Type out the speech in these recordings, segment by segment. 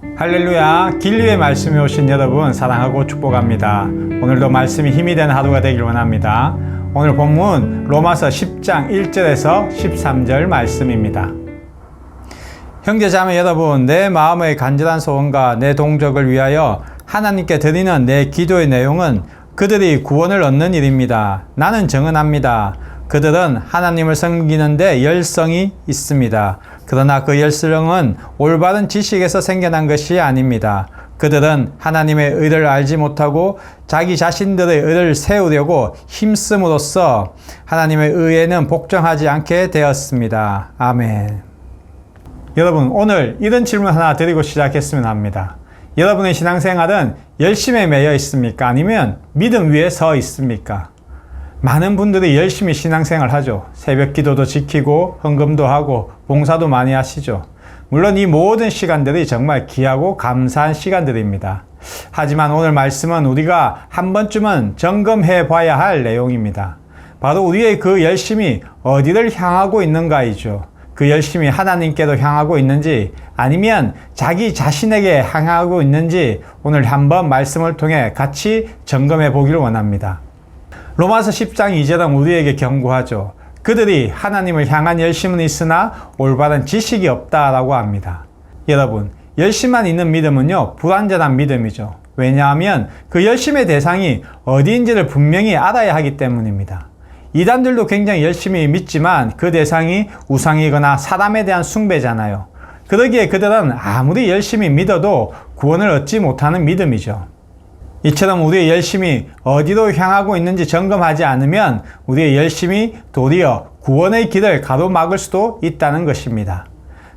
할렐루야. 길리의 말씀에 오신 여러분 사랑하고 축복합니다. 오늘도 말씀이 힘이 되는 하루가 되길 원합니다. 오늘 본문 로마서 10장 1절에서 13절 말씀입니다. 형제자매 여러분 내 마음의 간절한 소원과 내 동족을 위하여 하나님께 드리는 내 기도의 내용은 그들이 구원을 얻는 일입니다. 나는 정언합니다 그들은 하나님을 섬기는데 열성이 있습니다. 그러나 그 열성은 올바른 지식에서 생겨난 것이 아닙니다. 그들은 하나님의 의를 알지 못하고 자기 자신들의 의를 세우려고 힘씀으로써 하나님의 의에는 복종하지 않게 되었습니다. 아멘. 여러분, 오늘 이런 질문 하나 드리고 시작했으면 합니다. 여러분의 신앙생활은 열심에 매여 있습니까? 아니면 믿음 위에 서 있습니까? 많은 분들이 열심히 신앙생활 하죠. 새벽 기도도 지키고 헌금도 하고 봉사도 많이 하시죠. 물론 이 모든 시간들이 정말 귀하고 감사한 시간들입니다. 하지만 오늘 말씀은 우리가 한 번쯤은 점검해 봐야 할 내용입니다. 바로 우리의 그 열심이 어디를 향하고 있는가이죠. 그 열심이 하나님께로 향하고 있는지 아니면 자기 자신에게 향하고 있는지 오늘 한번 말씀을 통해 같이 점검해 보기를 원합니다. 로마서 10장 2절은 우리에게 경고하죠. 그들이 하나님을 향한 열심은 있으나 올바른 지식이 없다라고 합니다. 여러분, 열심만 있는 믿음은요, 불완전한 믿음이죠. 왜냐하면 그 열심의 대상이 어디인지를 분명히 알아야 하기 때문입니다. 이단들도 굉장히 열심히 믿지만 그 대상이 우상이거나 사람에 대한 숭배잖아요. 그러기에 그들은 아무리 열심히 믿어도 구원을 얻지 못하는 믿음이죠. 이처럼 우리의 열심이 어디로 향하고 있는지 점검하지 않으면 우리의 열심이 도리어 구원의 길을 가로막을 수도 있다는 것입니다.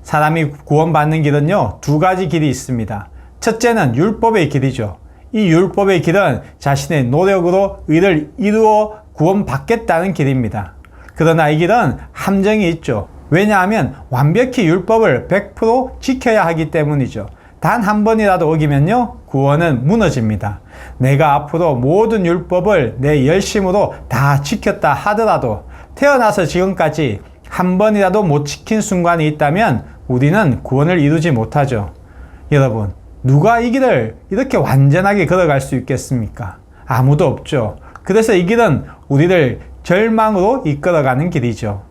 사람이 구원받는 길은요, 두 가지 길이 있습니다. 첫째는 율법의 길이죠. 이 율법의 길은 자신의 노력으로 의를 이루어 구원받겠다는 길입니다. 그러나 이 길은 함정이 있죠. 왜냐하면 완벽히 율법을 100% 지켜야 하기 때문이죠. 단 한 번이라도 어기면요, 구원은 무너집니다. 내가 앞으로 모든 율법을 내 열심으로 다 지켰다 하더라도 태어나서 지금까지 한 번이라도 못 지킨 순간이 있다면 우리는 구원을 이루지 못하죠. 여러분, 누가 이 길을 이렇게 완전하게 걸어갈 수 있겠습니까? 아무도 없죠. 그래서 이 길은 우리를 절망으로 이끌어가는 길이죠.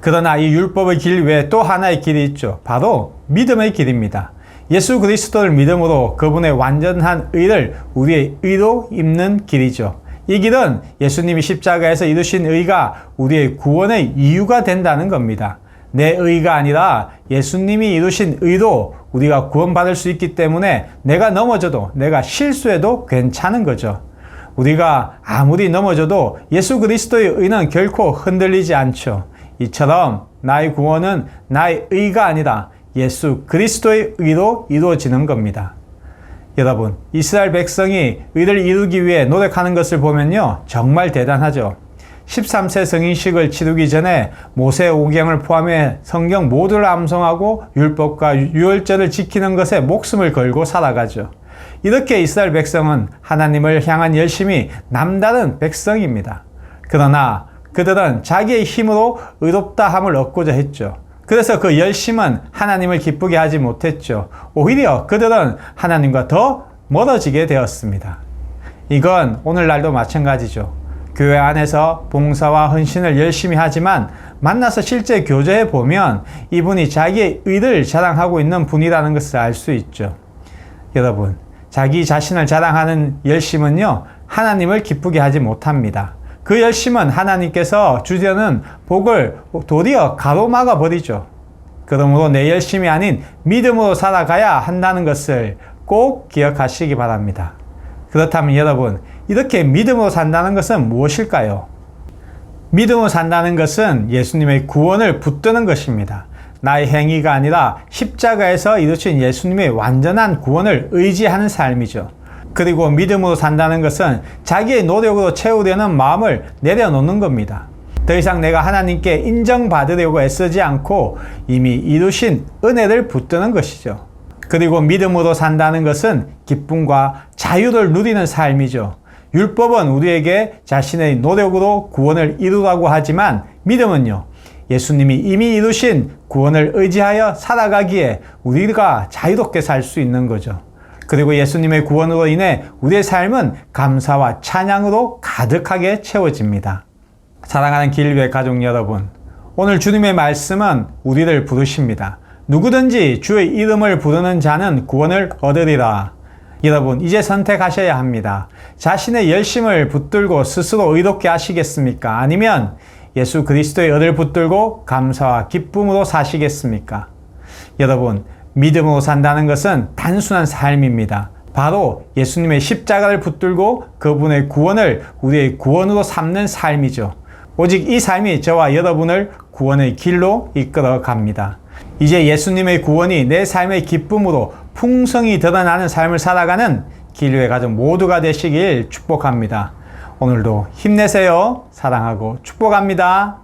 그러나 이 율법의 길 외에 또 하나의 길이 있죠. 바로 믿음의 길입니다. 예수 그리스도를 믿음으로 그분의 완전한 의를 우리의 의로 입는 길이죠. 이 길은 예수님이 십자가에서 이루신 의가 우리의 구원의 이유가 된다는 겁니다. 내 의가 아니라 예수님이 이루신 의로 우리가 구원받을 수 있기 때문에 내가 넘어져도 내가 실수해도 괜찮은 거죠. 우리가 아무리 넘어져도 예수 그리스도의 의는 결코 흔들리지 않죠. 이처럼 나의 구원은 나의 의가 아니라 예수 그리스도의 의로 이루어지는 겁니다. 여러분, 이스라엘 백성이 의를 이루기 위해 노력하는 것을 보면요. 정말 대단하죠. 13세 성인식을 치르기 전에 모세 오경을 포함해 성경 모두를 암송하고 율법과 유월절을 지키는 것에 목숨을 걸고 살아가죠. 이렇게 이스라엘 백성은 하나님을 향한 열심이 남다른 백성입니다. 그러나 그들은 자기의 힘으로 의롭다 함을 얻고자 했죠. 그래서 그 열심은 하나님을 기쁘게 하지 못했죠. 오히려 그들은 하나님과 더 멀어지게 되었습니다. 이건 오늘날도 마찬가지죠. 교회 안에서 봉사와 헌신을 열심히 하지만 만나서 실제 교제해 보면 이분이 자기의 의를 자랑하고 있는 분이라는 것을 알 수 있죠. 여러분, 자기 자신을 자랑하는 열심은요, 하나님을 기쁘게 하지 못합니다. 그 열심은 하나님께서 주려는 복을 도리어 가로막아 버리죠. 그러므로 내 열심이 아닌 믿음으로 살아가야 한다는 것을 꼭 기억하시기 바랍니다. 그렇다면 여러분, 이렇게 믿음으로 산다는 것은 무엇일까요? 믿음으로 산다는 것은 예수님의 구원을 붙드는 것입니다. 나의 행위가 아니라 십자가에서 이루신 예수님의 완전한 구원을 의지하는 삶이죠. 그리고 믿음으로 산다는 것은 자기의 노력으로 채우려는 마음을 내려놓는 겁니다. 더 이상 내가 하나님께 인정받으려고 애쓰지 않고 이미 이루신 은혜를 붙드는 것이죠. 그리고 믿음으로 산다는 것은 기쁨과 자유를 누리는 삶이죠. 율법은 우리에게 자신의 노력으로 구원을 이루라고 하지만 믿음은요, 예수님이 이미 이루신 구원을 의지하여 살아가기에 우리가 자유롭게 살 수 있는 거죠. 그리고 예수님의 구원으로 인해 우리의 삶은 감사와 찬양으로 가득하게 채워집니다. 사랑하는 길교회 가족 여러분, 오늘 주님의 말씀은 우리를 부르십니다. 누구든지 주의 이름을 부르는 자는 구원을 얻으리라. 여러분, 이제 선택하셔야 합니다. 자신의 열심을 붙들고 스스로 의롭게 하시겠습니까? 아니면 예수 그리스도의 의를 붙들고 감사와 기쁨으로 사시겠습니까? 여러분, 믿음으로 산다는 것은 단순한 삶입니다. 바로 예수님의 십자가를 붙들고 그분의 구원을 우리의 구원으로 삼는 삶이죠. 오직 이 삶이 저와 여러분을 구원의 길로 이끌어 갑니다. 이제 예수님의 구원이 내 삶의 기쁨으로 풍성히 드러나는 삶을 살아가는 길교의 가족 모두가 되시길 축복합니다. 오늘도 힘내세요. 사랑하고 축복합니다.